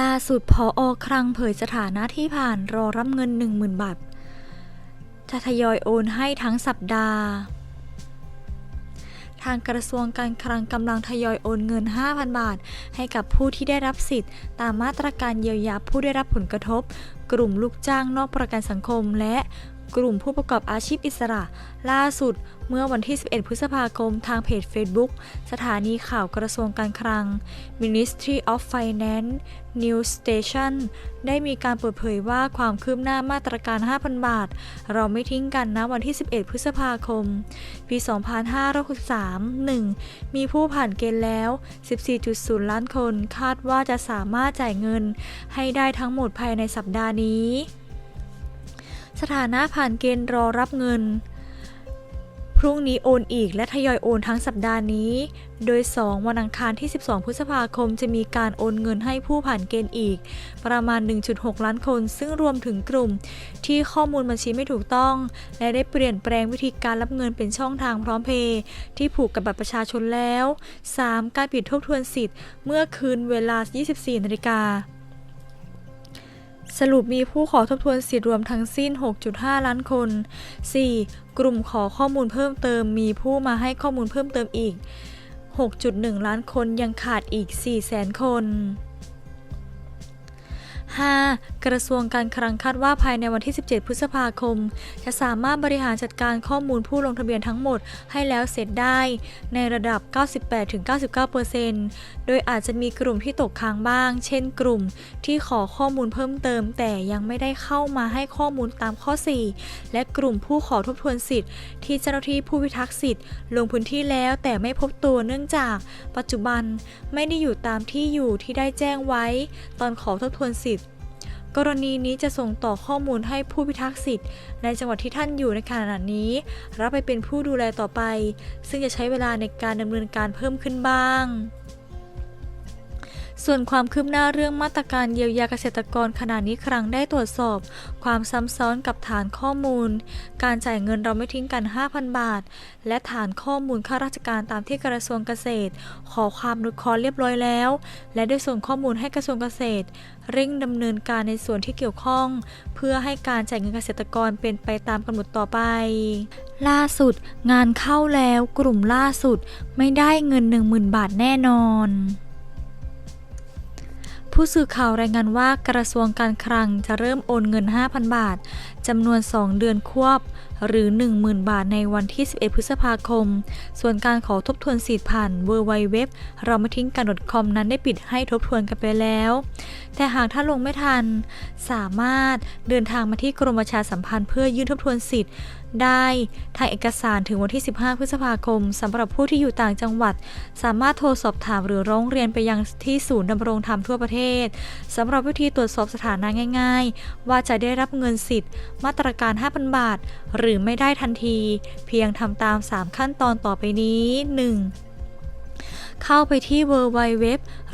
ล่าสุดพออคลังเผยสถานะที่ผ่านรอรับเงิน 10,000 บาท จะทยอยโอนให้ทั้งสัปดาห์ ทางกระทรวงการคลังกำลังทยอยโอนเงิน 5,000 บาท ให้กับผู้ที่ได้รับสิทธิ์ ตามมาตรการเยียวยาผู้ได้รับผลกระทบ กลุ่มลูกจ้างนอกประกันสังคมและ กลุ่มผู้ประกอบอาชีพอิสระ ล่าสุด เมื่อวันที่ 11 พฤษภาคม ทางเพจ Facebook สถานีข่าวกระทรวงการคลัง Ministry of Finance News Station ได้มีการเปิดเผยว่าความคืบหน้ามาตรการ 5,000 บาท เราไม่ทิ้งกันนะวันที่ 11 พฤษภาคม ปี 2563 1. มีผู้ผ่านเกณฑ์แล้ว 14.0 ล้านคน คาดว่าจะสามารถจ่ายเงิน ให้ได้ทั้งหมดภายในสัปดาห์นี้ ถานะผ่านเกณฑ์รอรับเงิน พรุ่งนี้โอนอีกและทยอยโอนทั้งสัปดาห์นี้ โดย 2 วันอังคารที่ 12 พฤษภาคมจะมีการโอนเงินให้ผู้ผ่านเกณฑ์อีก ประมาณ 1.6 ล้านคน ซึ่งรวมถึงกลุ่ม ที่ข้อมูลบัญชีไม่ถูกต้อง และได้เปลี่ยนแปลงวิธีการรับเงินเป็นช่องทางพร้อมเพย์ที่ผูกกับบัตรประชาชนแล้ว 3. การปิดทบทวนสิทธิ์ เมื่อคืนเวลา 24นาฬิกา สรุปมีผู้ขอทบทวนสิทธิ์รวมทั้งสิ้น 6.5 ล้านคน 4. กลุ่มขอข้อมูลเพิ่มเติม มีผู้มาให้ข้อมูลเพิ่มเติมอีก 6.1 ล้านคนยังขาดอีก 400,000 คน 5. กระทรวงการคลังคาดว่าภายในวันที่ 17 พฤษภาคม จะสามารถบริหารจัดการข้อมูลผู้ลงทะเบียนทั้งหมดให้แล้วเสร็จได้ ในระดับ 98-99%โดยอาจจะมีกลุ่มที่ตกค้างบ้าง เช่นกลุ่มที่ขอข้อมูลเพิ่มเติม แต่ยังไม่ได้เข้ามาให้ข้อมูลตามข้อ 4 และกลุ่มผู้ขอทบทวนสิทธิ์ ที่เจ้าหน้าที่ผู้พิทักษ์สิทธิ์ ลงพื้นที่แล้วแต่ไม่พบตัวเนื่องจาก ปัจจุบันไม่ได้อยู่ตามที่อยู่ที่ได้แจ้งไว้ ตอนขอทบทวนสิทธิ์ กรณีนี้จะส่งต่อข้อมูลให้ผู้พิทักษ์สิทธิ์ ในจังหวัดที่ท่านอยู่ในขณะนี้ รับไปเป็นผู้ดูแลต่อไป ซึ่งจะใช้เวลาในการดำเนินการเพิ่มขึ้นบ้าง ส่วนความคืบหน้าเรื่องมาตรการเยียวยาเกษตรกรขณะนี้ครั้งได้ตรวจสอบ ความซ้ำซ้อนกับฐานข้อมูล การจ่ายเงินเราไม่ทิ้งกัน 5,000 บาท และฐานข้อมูลข้าราชการตามที่กระทรวงเกษตร ขอความอนุเคราะห์เรียบร้อยแล้ว และได้ส่งข้อมูลให้กระทรวงเกษตร เร่งดำเนินการในส่วนที่เกี่ยวข้อง เพื่อให้การจ่ายเงินเกษตรกรเป็นไปตามกำหนดต่อไป ล่าสุด งานเข้าแล้วกลุ่มล่าสุด ไม่ได้เงิน 10,000 บาทแน่นอน ผู้สื่อข่าวรายงานว่ากระทรวงการคลังจะเริ่มโอนเงิน 5,000 บาท จำนวน 2 เดือนควบ หรือ 10,000 บาทในวันที่ 11 พฤษภาคม ส่วนการขอทบทวนสิทธิ์ผ่านเวอร์ไวเราไม่ทิ้งกัน .com นั้นได้ปิดให้ทบทวนกันไปแล้ว แต่หากถ้านลงไม่ทัน สามารถเดินทางมาที่กรมประชาสัมพันธ์เพื่อยื่นทบทวนสิทธิ์ ได้ทางเอกสารถึงวันที่ 15 พฤษภาคมสำหรับผู้ที่อยู่ต่างจังหวัด สามารถโทรสอบถามหรือร้องเรียนไปยังที่ศูนย์ดำรงธรรมทั่วประเทศสำหรับวิธีตรวจสอบสถานะง่าย ๆ ว่าจะได้รับเงินสิทธิ์ มาตรการ 5,000 บาท หรือไม่ได้ทันที เพียงทำตาม 3 ขั้นตอนต่อไปนี้ 1. เข้าไปที่ www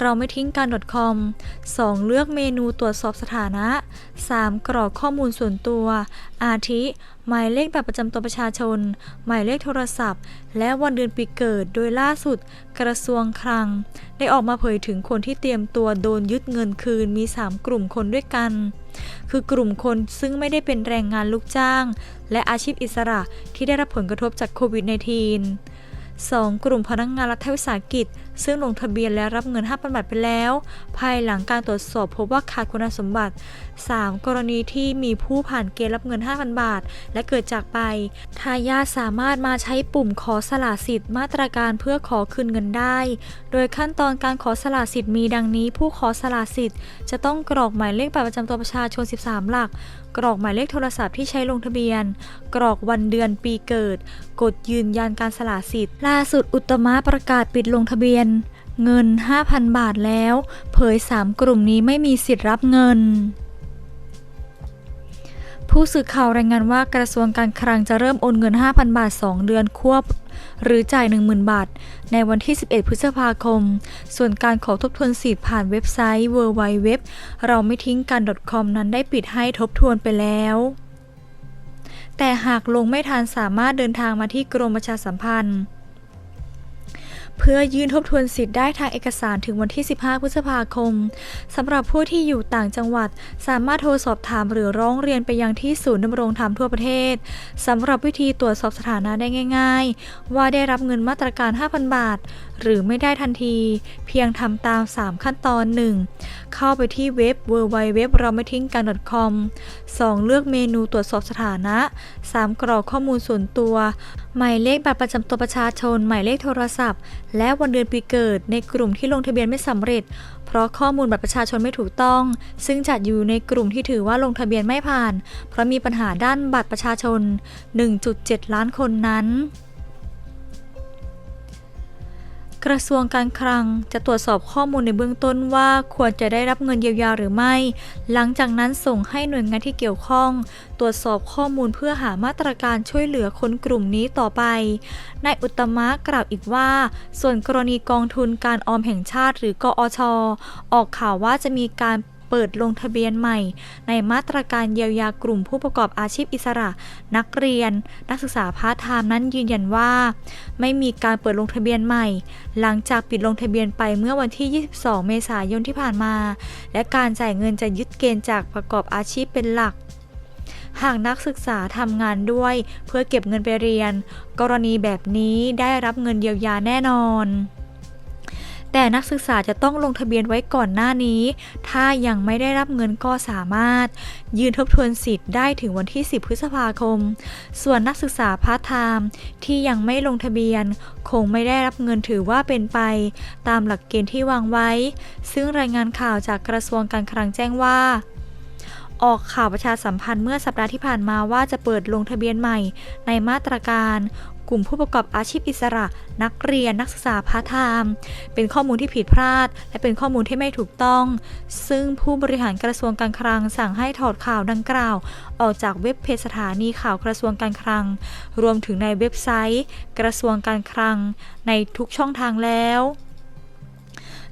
เราไม่ทิ้งกัน .com 2. เลือกเมนูตรวจสอบสถานะ 3. กรอกข้อมูลส่วนตัว อาทิ หมายเลขแบบประจำตัวประชาชน หมายเลขโทรศัพท์ และวันเดือนปีเกิด โดยล่าสุด กระทรวงคลัง ได้ออกมาเผยถึงคนที่เตรียมตัวโดนยึดเงินคืนมี 3 กลุ่มคนด้วยกัน คือกลุ่มคนซึ่งไม่ได้เป็นแรงงานลูกจ้าง และอาชีพอิสระที่ได้รับผลกระทบจากโควิด -19 2. กลุ่มพนักงงานรัฐวิสาหกิจ ซึ่งลงทะเบียนและรับเงิน 5,000 บาทไปแล้ว ภายหลังการตรวจสอบพบว่าขาดคุณสมบัติ 3. กรณีที่มีผู้ผ่านเกณฑ์รับเงิน 5,000 บาท และเกิดจากไป ทายาทสามารถมาใช้ปุ่มขอสละสิทธิ์มาตรการเพื่อขอคืนเงินได้ โดยขั้นตอนการขอสละสิทธิ์มีดังนี้ ผู้ขอสละสิทธิ์ จะต้องกรอกหมายเลขบัตรประจำตัวประชาชน 13 หลัก กรอกหมายเลขโทรศัพท์ที่ใช้ลงทะเบียน กรอกวันเดือนปีเกิด กดยืนยันการสละสิทธิ์ล่าสุดอุตมะประกาศปิดลงทะเบียน เงิน 5,000 บาทแล้ว เผย 3 กลุ่มนี้ไม่มีสิทธิ์รับเงิน ผู้สื่อข่าวรายงานว่ากระทรวงการคลังจะเริ่มโอนเงิน 5,000 บาท 2 เดือนควบ หรือจ่าย 10,000 บาท ในวันที่ 11 พฤษภาคม ส่วนการขอทบทวนสิทธิ์ผ่านเว็บไซต์ www เราไม่ทิ้งกัน .com นั้นได้ปิดให้ทบทวนไปแล้วแต่หากลงไม่ทันสามารถเดินทางมาที่กรมประชาสัมพันธ์ เพื่อยื่นทบทวนสิทธิ์ได้ทางเอกสารถึงวันที่ 15 พฤษภาคมสำหรับผู้ที่อยู่ต่างจังหวัด สามารถโทรสอบถามหรือร้องเรียนไปยังที่ศูนย์ดำรงธรรมทั่วประเทศสำหรับวิธีตรวจสอบสถานะได้ง่าย ๆ ว่าได้รับเงินมาตรการ 5,000 บาท หรือไม่ได้ทันที เพียงทำตาม 3 ขั้นตอน 1. เข้าไปที่เว็บ www เราไม่ทิ้งกัน .com 2. เลือกเมนูตรวจสอบสถานะ 3. กรอกข้อมูลส่วนตัว หมายเลขบัตรประจำตัวประชาชน หมายเลขโทรศัพท์ และวันเดือนปีเกิดในกลุ่มที่ลงทะเบียนไม่สำเร็จ เพราะข้อมูลบัตรประชาชนไม่ถูกต้อง ซึ่งจัดอยู่ในกลุ่มที่ถือว่าลงทะเบียนไม่ผ่าน เพราะมีปัญหาด้านบัตรประชาชน 1.7 ล้านคนนั้น กระทรวงการคลังจะตรวจสอบข้อมูลในเบื้องต้นว่าควรจะได้รับเงินเยียวยาหรือไม่ หลังจากนั้นส่งให้หน่วยงานที่เกี่ยวข้อง ตรวจสอบข้อมูลเพื่อหามาตรการช่วยเหลือคนกลุ่มนี้ต่อไป นายอุตตมะกล่าวอีกว่า ส่วนกรณีกองทุนการออมแห่งชาติหรือกอชออกข่าวว่าจะมีการ เปิดลงทะเบียนใหม่ ในมาตรการเยียวยากลุ่มผู้ประกอบอาชีพอิสระ นักเรียน นักศึกษาพาร์ทไทม์นั้นยืนยันว่า ไม่มีการเปิดลงทะเบียนใหม่ หลังจากปิดลงทะเบียนไปเมื่อวันที่ 22 เมษายนที่ผ่านมา และการจ่ายเงินจะยึดเกณฑ์จากประกอบอาชีพเป็นหลักหากนักศึกษาทำงานด้วยเพื่อเก็บเงินไปเรียน กรณีแบบนี้ได้รับเงินเยียวยาแน่นอน แต่นักศึกษาจะต้องลงทะเบียนไว้ก่อนหน้านี้ ถ้ายังไม่ได้รับเงินก็สามารถ ยืนทบทวนสิทธิ์ได้ถึงวันที่ 10 พฤษภาคม ส่วนนักศึกษาพาร์ทไทม์ที่ยังไม่ลงทะเบียน คงไม่ได้รับเงินถือว่าเป็นไป ตามหลักเกณฑ์ที่วางไว้ ซึ่งรายงานข่าวจากกระทรวงการคลังแจ้งว่าออกข่าวประชาสัมพันธ์เมื่อสัปดาห์ที่ผ่านมาว่าจะเปิดลงทะเบียนใหม่ในมาตรการ กลุ่มผู้ประกอบอาชีพอิสระ นักเรียนนักศึกษาพาร์ทไทม์เป็นข้อมูลที่ผิดพลาด และเป็นข้อมูลที่ไม่ถูกต้อง ซึ่งผู้บริหารกระทรวงการคลังสั่งให้ถอดข่าวดังกล่าว ออกจากเว็บเพจสถานีข่าวกระทรวงการคลัง รวมถึงในเว็บไซต์ กระทรวงการคลัง ในทุกช่องทางแล้ว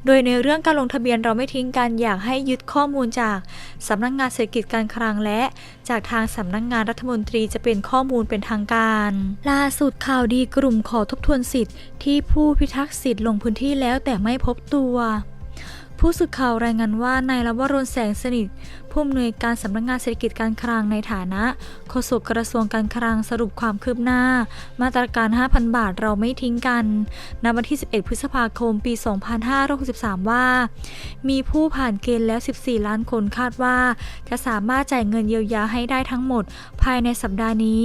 โดยในเรื่องการลงทะเบียนเราไม่ทิ้งกันอยากให้ยึดข้อมูลจากสำนักงงานเศรษฐกิจการคลังและ จากทางสำนักงงานรัฐมนตรีจะเป็นข้อมูลเป็นทางการ ล่าสุดข่าวดีกลุ่มขอทบทวนสิทธิ์ที่ผู้พิทักษ์สิทธิ์ลงพื้นที่แล้วแต่ไม่พบตัวผู้สื่อข่าวรายงานว่านายลวรนแสงสนิท ผู้อำนวยการสำนักงานเศรษฐกิจการคลังในฐานะโฆษกกระทรวงการคลังสรุปความคืบหน้า มาตรการ 5,000 บาทเราไม่ทิ้งกันณวันที่ 11 พฤษภาคม ปี 2563 ว่า มีผู้ผ่านเกณฑ์แล้ว 14 ล้านคนคาดว่า จะสามารถจ่ายเงินเยียวยาให้ได้ทั้งหมด ภายในสัปดาห์นี้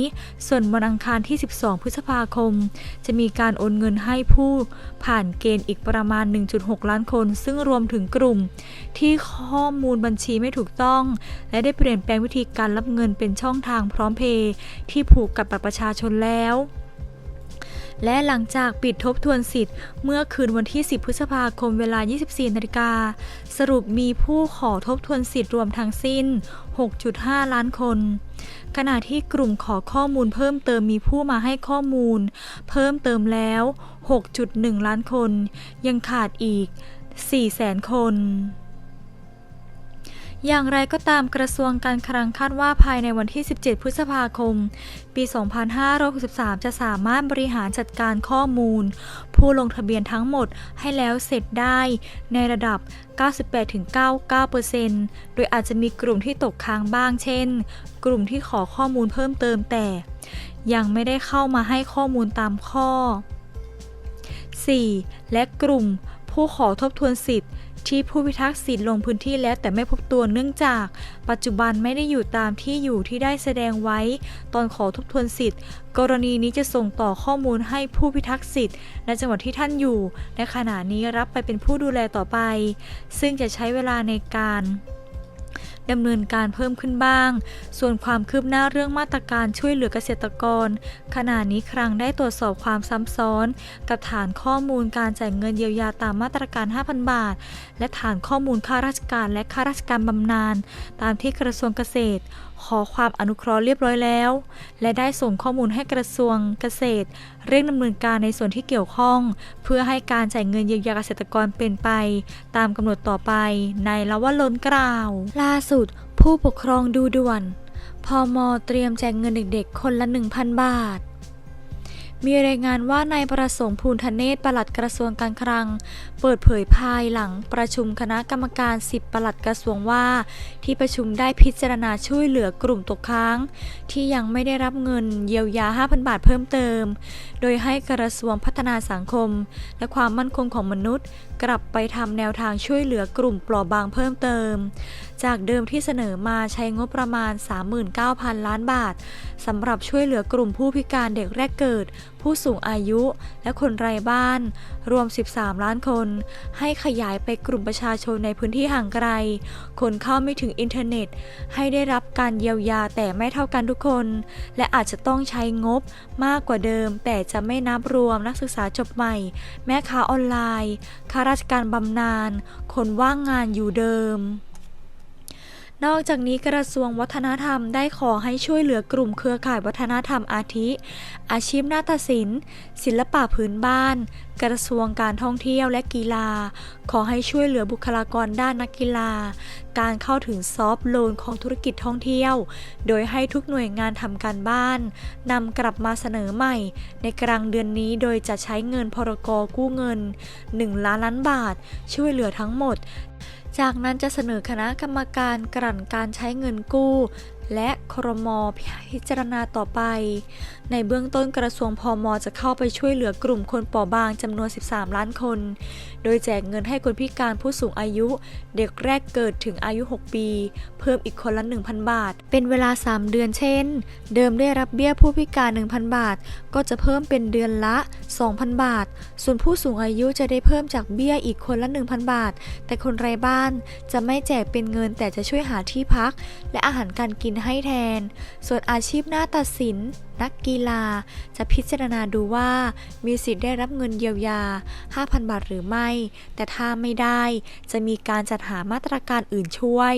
ส่วนวันอังคารที่ 12 พฤษภาคม จะมีการโอนเงินให้ผู้ผ่านเกณฑ์อีกประมาณ 1.6 ล้านคน ซึ่งรวมถึงกลุ่มที่ข้อมูลบัญชีไม่ถูกต้องและได้เปลี่ยนแปลงวิธีการรับเงินเป็นช่องทางพร้อมเพย์ที่ผูกกับบัตรประชาชนแล้วและหลังจากปิดทบทวนสิทธิ์ เมื่อคืนวันที่ 10 พฤษภาคมเวลา 24 นาฬิกา สรุปมีผู้ขอทบทวนสิทธิ์รวมทั้งสิ้น 6.5 ล้านคน ขณะที่กลุ่มขอข้อมูลเพิ่มเติมมีผู้มาให้ข้อมูล เพิ่มเติมแล้ว 6.1 ล้านคน ยังขาดอีก 400,000 คน อย่างไรก็ตามกระทรวงการคลังคาดว่าภายในวันที่ 17 พฤษภาคม ปี 2563 จะสามารถบริหารจัดการข้อมูล ผู้ลงทะเบียนทั้งหมดให้แล้วเสร็จได้ในระดับ 98-99%โดยอาจจะมีกลุ่มที่ตกค้างบ้างเช่น กลุ่มที่ขอข้อมูลเพิ่มเติมแต่ ยังไม่ได้เข้ามาให้ข้อมูลตามข้อ 4. และกลุ่มผู้ขอทบทวนสิทธิ์ ที่ผู้พิทักษ์สิทธิ์ลงพื้นที่แล้วแต่ไม่พบตัวเนื่องจาก ปัจจุบันไม่ได้อยู่ตามที่อยู่ที่ได้แสดงไว้ ตอนขอทบทวนสิทธิ์ กรณีนี้จะส่งต่อข้อมูลให้ผู้พิทักษ์สิทธิ์ในจังหวัดที่ท่านอยู่ในขณะนี้รับไปเป็นผู้ดูแลต่อไป ซึ่งจะใช้เวลาในการ ดำเนินการเพิ่มขึ้นบ้าง ส่วนความคืบหน้าเรื่องมาตรการช่วยเหลือเกษตรกร ขณะนี้ครั้งได้ตรวจสอบความซ้ำซ้อน กับฐานข้อมูลการจ่ายเงินเยียวยาตามมาตรการ 5,000 บาท และฐานข้อมูลข้าราชการและข้าราชการบำนาญตามที่กระทรวงเกษตร ขอความอนุเคราะห์เรียบร้อยแล้ว และได้ส่งข้อมูลให้กระทรวงเกษตร เร่งดำเนินการในส่วนที่เกี่ยวข้อง เพื่อให้การจ่ายเงินเยียวยาเกษตรกรเป็นไป ตามกำหนดต่อไปในละว่าล้นกล่าว ล่าสุด ผู้ปกครองดูด่วนพอมเตรียมแจกเงินเด็กๆ คนละ 1,000 บาท มีรายงานว่านายประสงค์ภูลธเนศปลัดกระทรวงการคลัง เปิดเผยภายหลังประชุมคณะกรรมการ 10 ปลัดกระทรวงว่า ที่ประชุมได้พิจารณาช่วยเหลือกลุ่มตกค้าง ที่ยังไม่ได้รับเงินเยียวยา 5,000 บาทเพิ่มเติม โดยให้กระทรวงพัฒนาสังคม และความมั่นคงของมนุษย์ กลับไปทำแนวทางช่วยเหลือกลุ่มเปราะบางเพิ่มเติม จากเดิมที่เสนอมาใช้งบประมาณ 39,000 ล้านบาทสำหรับช่วยเหลือกลุ่มผู้พิการเด็กแรกเกิด ผู้สูงอายุและคนไร้บ้าน รวม 13 ล้านคน ให้ขยายไปกลุ่มประชาชนในพื้นที่ห่างไกล คนเข้าไม่ถึงอินเทอร์เน็ต ให้ได้รับการเยียวยาแต่ไม่เท่ากันทุกคน และอาจจะต้องใช้งบมากกว่าเดิม แต่จะไม่นับรวมนักศึกษาจบใหม่ แม่ค้าออนไลน์ข้าราชการบำนาญคนว่างงานอยู่เดิม นอกจากนี้กระทรวงวัฒนธรรมได้ขอให้ช่วยเหลือกลุ่มเครือข่ายวัฒนธรรมอาทิ อาชีพนาฏศิลป์ ศิลปะพื้นบ้าน กระทรวงการท่องเที่ยวและกีฬา ขอให้ช่วยเหลือบุคลากรด้านนักกีฬา การเข้าถึงซอฟต์โลนของธุรกิจท่องเที่ยว โดยให้ทุกหน่วยงานทำการบ้านนำกลับมาเสนอใหม่ ในกลางเดือนนี้โดยจะใช้เงินพรกกู้เงิน 1 ล้านล้านบาท ช่วยเหลือทั้งหมด จากนั้นจะเสนอคณะกรรมการกลั่นการใช้เงินกู้ และครมพิจารณาต่อไป ในเบื้องต้นกระทรวงพมจะเข้าไปช่วยเหลือกลุ่มคนเปราะบางจำนวน 13 ล้านคน โดยแจกเงินให้คนพิการผู้สูงอายุ เด็กแรกเกิดถึงอายุ 6 ปี เพิ่มอีกคนละ 1,000 บาท เป็นเวลา 3 เดือนเช่น เดิมได้รับเบี้ยผู้พิการ 1,000 บาท ก็จะเพิ่มเป็นเดือนละ 2,000 บาท ส่วนผู้สูงอายุจะได้เพิ่มจากเบี้ยอีกคนละ 1,000 บาท แต่คนไร้บ้านจะไม่แจกเป็นเงินแต่จะช่วยหาที่พัก และอาหารการกินให้แทน ส่วนอาชีพหน้าตัดสิน นักกีฬา จะพิจารณาดูว่า มีสิทธิ์ได้รับเงินเยียวยา 5,000 บาทหรือไม่ แต่ถ้าไม่ได้จะมีการจัดหามาตรการอื่นช่วย